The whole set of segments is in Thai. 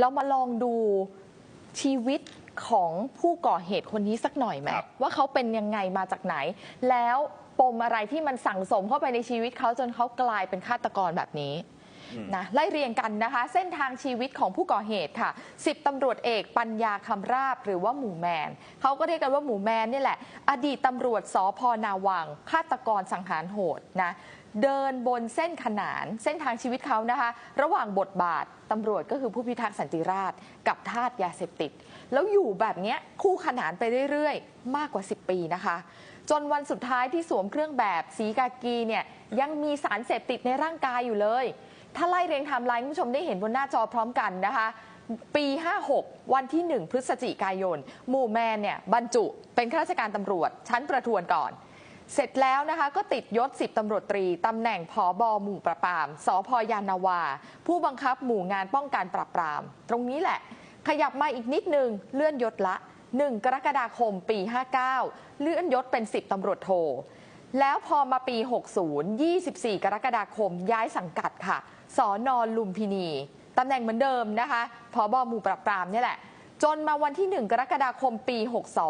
เรามาลองดูชีวิตของผู้ก่อเหตุคนนี้สักหน่อยไหมครับ ว่าเขาเป็นยังไงมาจากไหน แล้วปมอะไรที่มันสั่งสมเข้าไปในชีวิตเขาจนเขากลายเป็นฆาตกรแบบนี้ นะไล่เรียงกันนะคะ เส้นทางชีวิตของผู้ก่อเหตุค่ะสิบตำรวจเอกปัญญาคำราบหรือว่าหมูแมนเขาก็เรียกกันว่าหมูแมนนี่แหละ อดีตตำรวจสพนาวังฆาตกรสังหารโหดนะเดินบนเส้นขนานเส้นทางชีวิตเขานะคะ ระหว่างบทบาทตำรวจก็คือผู้พิทักษ์สันติราษฎร์กับทาสยาเสพติด แล้วอยู่แบบนี้คู่ขนานไปเรื่อยๆ มากกว่า 10 ปีนะคะ จนวันสุดท้ายที่สวมเครื่องแบบสีกากีเนี่ยยังมีสารเสพติดในร่างกายอยู่เลย ถ้าไล่เรียงไทม์ไลน์คุณผู้ชมได้เห็นบนหน้าจอพร้อมกันนะคะ ปี 56 วันที่ 1 พฤศจิกายน หมู่แมนเนี่ยบรรจุเป็นข้าราชการตำรวจ ชั้นประทวนก่อน เสร็จแล้วนะคะก็ติดยศ 10ตำรวจตรีตำแหน่งผอบอหมู่ประปรามสพยานาวา ผู้บังคับหมู่งานป้องกันปราบปราม ตรงนี้แหละ ขยับมาอีกนิดนึงเลื่อนยศละ 1 กรกฎาคมปี 59 เลื่อนยศเป็น 10ตำรวจโท แล้วพอมาปี 60 24 กรกฎาคมย้ายสังกัดค่ะ สอนอลุมพินีตำแหน่งเหมือนเดิมนะคะพอบอหมู่ปราบปรามเนี่ยแหละ จนมาวันที่ 1 กรกฎาคมปี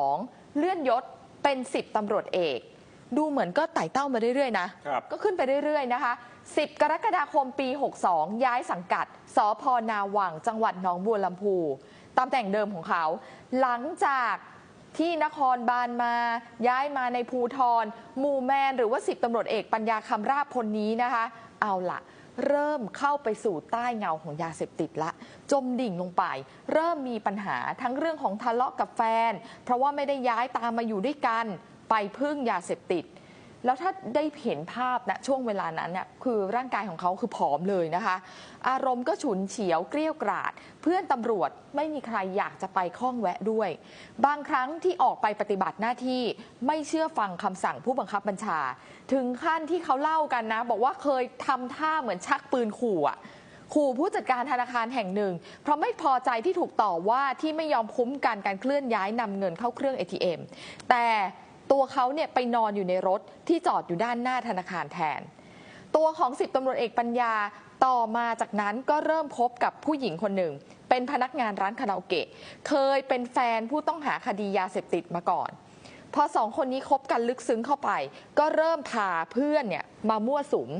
62 เลื่อนยศเป็น 10ตำรวจเอก ดูเหมือนก็ไต่เต้ามาเรื่อยๆนะครับก็ขึ้นไปเรื่อยๆนะคะ 10 กรกฎาคมปี 62 ย้ายสังกัดสพนาวัง จังหวัดหนองบัวลำพูตำแหน่งเดิมของเขา หลังจาก ที่นครบาลมาย้ายมาในภูทรมูแมน หรือว่าสิบตำรวจเอกปัญญาคำราบพลนี้นะคะ เอาละเริ่มเข้าไปสู่ใต้เงาของยาเสพติดละ จมดิ่งลงไป เริ่มมีปัญหาทั้งเรื่องของทะเลาะกับแฟน เพราะว่าไม่ได้ย้ายตามมาอยู่ด้วยกัน ไปพึ่งยาเสพติด แล้วถ้าได้เห็นภาพนะช่วงเวลานั้นเนี่ยคือร่างกายของเขาคือผอมเลยนะคะ อารมณ์ก็ฉุนเฉียวเกลี้ยวกราด เพื่อนตำรวจไม่มีใครอยากจะไปข้องแวะด้วย บางครั้งที่ออกไปปฏิบัติหน้าที่ไม่เชื่อฟังคำสั่งผู้บังคับบัญชา ถึงขั้นที่เขาเล่ากันนะ บอกว่าเคยทำท่าเหมือนชักปืนขู่อะขู่ผู้จัดการธนาคารแห่งหนึ่ง เพราะไม่พอใจที่ถูกต่อว่าที่ไม่ยอมคุ้มกันการเคลื่อนย้ายนำเงินเข้าเครื่อง ATM แต่ ตัวเขาเนี่ยไปนอนอยู่ในรถที่จอดอยู่ด้านหน้าธนาคารแทน ตัวของสิบตำรวจเอกปัญญาต่อมาจากนั้นก็เริ่มคบกับผู้หญิงคนหนึ่ง เป็นพนักงานร้านคาราโอเกะ เคยเป็นแฟนผู้ต้องหาคดียาเสพติดมาก่อนพอสองคนนี้คบกันลึกซึ้งเข้าไป ก็เริ่มพาเพื่อนเนี่ยมามั่วสุม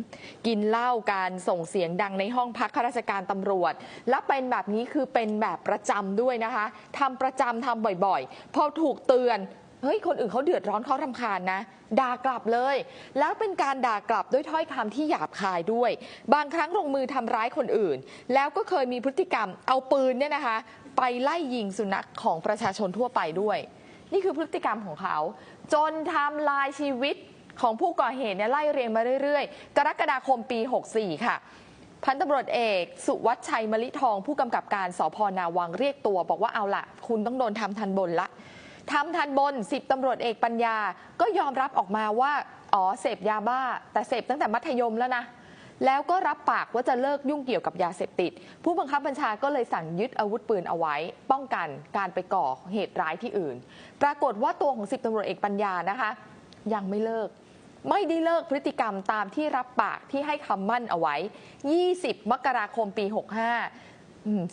กินเหล้ากันส่งเสียงดังในห้องพักข้าราชการตำรวจ และเป็นแบบนี้คือเป็นแบบประจำด้วยนะคะทำประจำทำบ่อยๆ พอถูกเตือน เฮ้ยคนอื่นเขาเดือดร้อนเขารำคาญนะ ด่ากลับเลย แล้วเป็นการด่ากลับด้วยถ้อยคำที่หยาบคายด้วย บางครั้งลงมือทำร้ายคนอื่น แล้วก็เคยมีพฤติกรรมเอาปืนเนี่ยนะคะ ไปไล่ยิงสุนัขของประชาชนทั่วไปด้วย นี่คือพฤติกรรมของเขา จนทำลายชีวิตของผู้ก่อเหตุเนี่ยไล่เรียงมาเรื่อยๆ กรกฎาคมปี 64 ค่ะพันตำรวจเอก สุวัชชัยมลิทองผู้กำกับการสพนาวังเรียกตัว บอกว่าเอาละคุณต้องโดนทำทันบนละ ทำทันบน10ตำรวจเอกปัญญา ก็ยอมรับออกมาว่า อ๋อเสพยาบ้า แต่เสพตั้งแต่มัธยมแล้วนะ แล้วก็รับปากว่าจะเลิกยุ่งเกี่ยวกับยาเสพติด ผู้บังคับบัญชาก็เลยสั่งยึดอาวุธปืนเอาไว้ ป้องกันการไปก่อเหตุร้ายที่อื่น ปรากฏว่าตัวของสิบตำรวจเอกปัญญานะคะ ยังไม่เลิกไม่ได้เลิกพฤติกรรมตามที่รับปากที่ให้คำมั่นเอาไว้ 20 มกราคมปี 65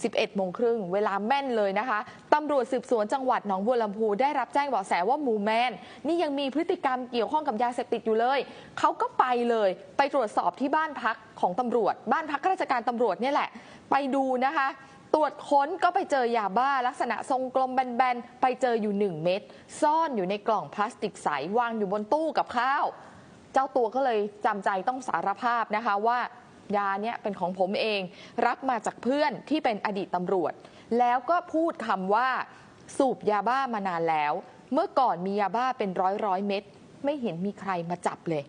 11โมงครึ่งเวลาแม่นเลยนะคะตำรวจสืบสวนจังหวัดหนองบัวลำพูได้รับแจ้งเบาะแสว่าหมูแมน นี่ยังมีพฤติกรรมเกี่ยวข้องกับยาเสพติดอยู่เลย เขาก็ไปเลยไปตรวจสอบที่บ้านพักของตำรวจ บ้านพักข้าราชการตำรวจเนี่ยแหละ ไปดูนะคะตรวจค้นก็ไปเจอยาบ้าลักษณะทรงกลมแบนๆ ไปเจออยู่ 1 เม็ดซ่อนอยู่ในกล่องพลาสติกใสวางอยู่บนตู้กับข้าว เจ้าตัวก็เลยจำใจต้องสารภาพนะคะว่า ยาเนี่ยเป็นของผมเอง รับมาจากเพื่อนที่เป็นอดีตตำรวจ แล้วก็พูดคำว่าสูบยาบ้ามานานแล้ว เมื่อก่อนมียาบ้าเป็นร้อยร้อยเม็ดไม่เห็นมีใครมาจับเลย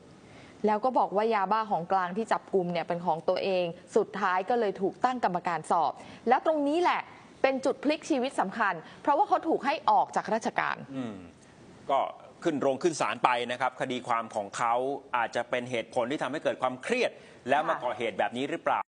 แล้วก็บอกว่ายาบ้าของกลางที่จับกลุ่มเนี่ยเป็นของตัวเอง สุดท้ายก็เลยถูกตั้งกรรมการสอบ แล้วตรงนี้แหละเป็นจุดพลิกชีวิตสำคัญ เพราะว่าเขาถูกให้ออกจากราชการก็ ขึ้นโรงขึ้นศาลไปนะครับ คดีความของเขาอาจจะเป็นเหตุผลที่ทำให้เกิดความเครียด แล้วมาค่ะก่อเหตุแบบนี้หรือเปล่า